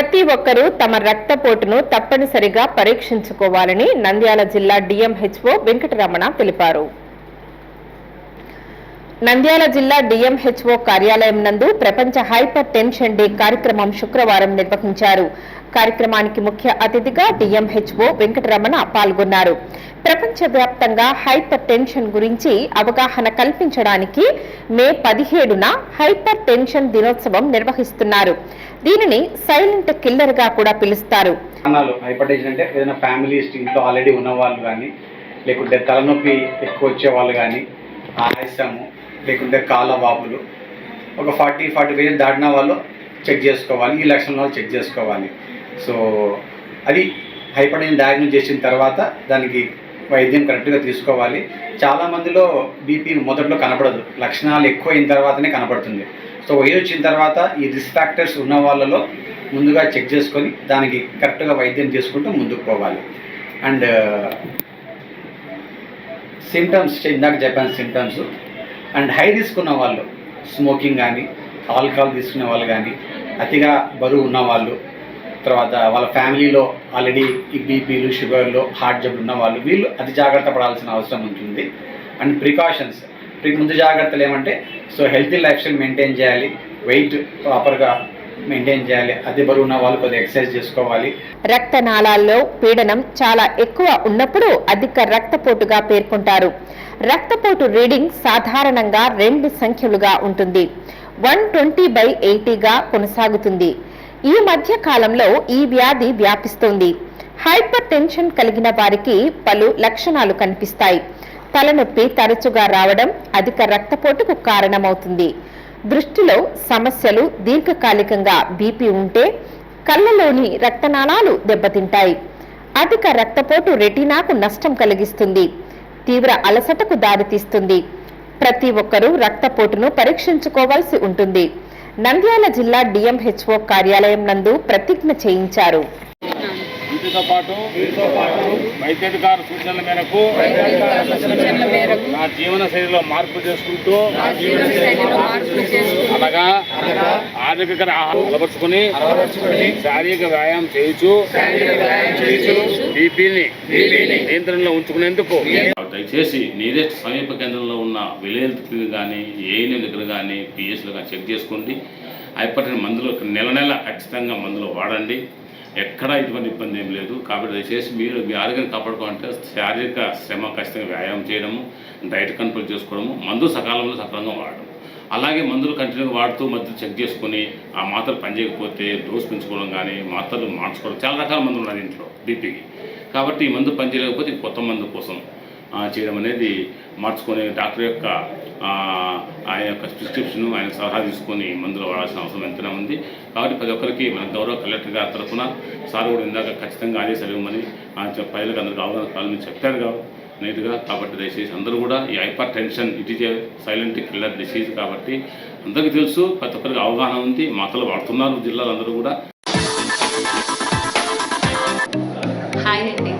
ప్రతి ఒక్కరూ తమ రక్తపోటును తప్పనిసరిగా పరీక్షించుకోవాలని నంద్యాల జిల్లా డిఎంహెచ్ఓ వెంకటరమణ తెలిపారు. నంద్యాల జిల్లా డిఎంహెచ్ఓ కార్యాలయం నందు ప్రపంచ హైపర్ టెన్షన్ డే కార్యక్రమం శుక్రవారం నిర్వహించారు. కార్యక్రమానికి ముఖ్య అతిథిగా డిఎంహెచ్ఓ వెంకటరమణ పాల్గొన్నారు. ప్రపంచవ్యాప్తంగా హైపర్ టెన్షన్ గురించి అవగాహన కల్పించడానికి మే పదిహేడున హైపర్ టెన్షన్ దినోత్సవం నిర్వహిస్తున్నారు. దీనిని సైలెంట్ కిల్లర్గా కూడా పిలుస్తారు. హైపర్ టెన్షన్ అంటే ఏదైనా ఫ్యామిలీస్ ఇంట్లో ఆల్రెడీ ఉన్న వాళ్ళు కానీ లేకుంటే తలనొప్పి ఎక్కువ వచ్చే వాళ్ళు కానీ ఆయాసము లేకుంటే కాళ్ళ వాపులు ఒక ఫార్టీ ఫార్టీ పేజెస్ దాటిన వాళ్ళు చెక్ చేసుకోవాలి ఈ లక్షణాల వాళ్ళు చెక్ చేసుకోవాలి. సో అది హైపర్ టెన్షన్ డయాగ్నోస్ చేసిన తర్వాత దానికి వైద్యం కరెక్ట్గా తీసుకోవాలి. చాలా మందిలో బీపీ మొదట్లో కనపడదు లక్షణాలు ఎక్కువ అయిన తర్వాతనే కనపడుతుంది సో వయసు వచ్చిన తర్వాత ఈ రిస్క్ ఫ్యాక్టర్స్ ఉన్న వాళ్ళలో ముందుగా చెక్ చేసుకొని దానికి కరెక్ట్గా వైద్యం చేసుకుంటూ ముందుకు పోవాలి. అండ్ సిమ్టమ్స్ ఇందాక చెప్పాను సిమ్టమ్స్ అండ్ హై రిస్క్ ఉన్న వాళ్ళు స్మోకింగ్ కానీ ఆల్కహాల్ తీసుకునే వాళ్ళు కానీ అతిగా బరువు ఉన్న వాళ్ళు తర్వాత వాళ్ళ ఫ్యామిలీలో ఆల్రెడీ ఈ బీపీలు షుగర్లు హార్ట్ జబ్బులు ఉన్న వాళ్ళు వీళ్ళు అతి జాగ్రత్త పడాల్సిన అవసరం ఉంటుంది. అండ్ ప్రికాషన్స్ ముందు జాగ్రత్తలు ఏమంటే so healthy lifestyle maintain చేయాలి. వెయిట్ ప్రాపర్గా మెయింటైన్ చేయాలి. అతి బరువు ఉన్న వాళ్ళు కొద్దిగా ఎక్సర్సైజ్ చేసుకోవాలి. రక్తనాళాల్లో పీడనం చాలా ఎక్కువ ఉన్నప్పుడు అధిక రక్తపోటుగా పేర్కొంటారు. రక్తపోటు రీడింగ్ సాధారణంగా రెండు సంఖ్యలుగా ఉంటుంది. వన్ ట్వంటీ బై ఎయిటీగా కొనసాగుతుంది. ఈ మధ్య కాలంలో ఈ వ్యాధి వ్యాపిస్తుంది. హైపర్ టెన్షన్ కలిగిన వారికి పలు లక్షణాలు కనిపిస్తాయి. తలనొప్పి తరచుగా రావడం అధిక రక్తపోటుకు కారణమవుతుంది. దృష్టిలో సమస్యలు దీర్ఘకాలికంగా బీపీ ఉంటే కళ్ళలోని రక్తనాళాలు దెబ్బతింటాయి. అధిక రక్తపోటు రెటీనాకు నష్టం కలిగిస్తుంది. తీవ్ర అలసటకు దారితీస్తుంది. ప్రతి ఒక్కరూ రక్తపోటును పరీక్షించుకోవాల్సి ఉంటుంది. నంద్యాల జిల్లా డిఎంహెచ్ఓ కార్యాలయం నందు ప్రతిజ్ఞ చేయించారు. వీటితో పాటు వైద్యాధికార సూచనల మేరకు నా జీవన శైలిలో మార్పు చేసుకుంటూ అనగా ఆరోగ్యకర ఆహారం అలవర్చుకుని శారీరక వ్యాయామం చేయొచ్చు బీపీని నియంత్రణలో ఉంచుకునేందుకు దయచేసి నియరెస్ట్ సమీప కేంద్రంలో ఉన్న విలేజ్ కానీ ఏఎన్ఎం దగ్గర కానీ పిఎస్లో కానీ చెక్ చేసుకోండి. అయిపట్టిన మందులు నెల నెల ఖచ్చితంగా మందులు వాడండి. ఎక్కడా ఇటువంటి ఇబ్బంది ఏం లేదు. కాబట్టి దయచేసి మీరు మీ ఆరోగ్యాన్ని కాపాడుకోవాలంటే శారీరక శ్రమ ఖచ్చితంగా వ్యాయామం చేయడము డైట్ కంట్రోల్ చేసుకోవడము మందు సకాలంలో సకాలంగా వాడడం. అలాగే మందులు కంటిన్యూగా వాడుతూ మధ్య చెక్ చేసుకొని ఆ మాత్రలు పనిచేయకపోతే డోస్ పెంచుకోవడం కానీ మాత్రలు మార్చుకోవడం చాలా రకాల మందులు ఉన్నాయి ఇంట్లో బీపీకి. కాబట్టి ఈ మందు పనిచేయలేకపోతే కొత్త మందు కోసం చేయడం అనేది మార్చుకొని డాక్టర్ యొక్క ఆయన యొక్క ప్రిస్క్రిప్షన్ ఆయన సలహా తీసుకొని మందులు వాడాల్సిన అవసరం ఎంతనే ఉంది. కాబట్టి ప్రతి ఒక్కరికి మన గౌరవ కలెక్టర్ గారి తరఫున సార్ కూడా ఇందాక ఖచ్చితంగా ఆదేశాలు ఇవ్వమని ప్రజలకు అందరికీ అవగాహన కావాలని చెప్పారు కాబట్టి నీట్గా. కాబట్టి దయచేసి అందరూ కూడా ఈ hypertension it is a silent killer disease కాబట్టి అందరికీ తెలుసు ప్రతి ఒక్కరికి అవగాహన ఉంది. మాటలు వాడుతున్నారు జిల్లాలు అందరూ కూడా. హాయ్ అండి.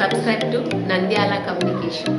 Subscribe to Nandyal communication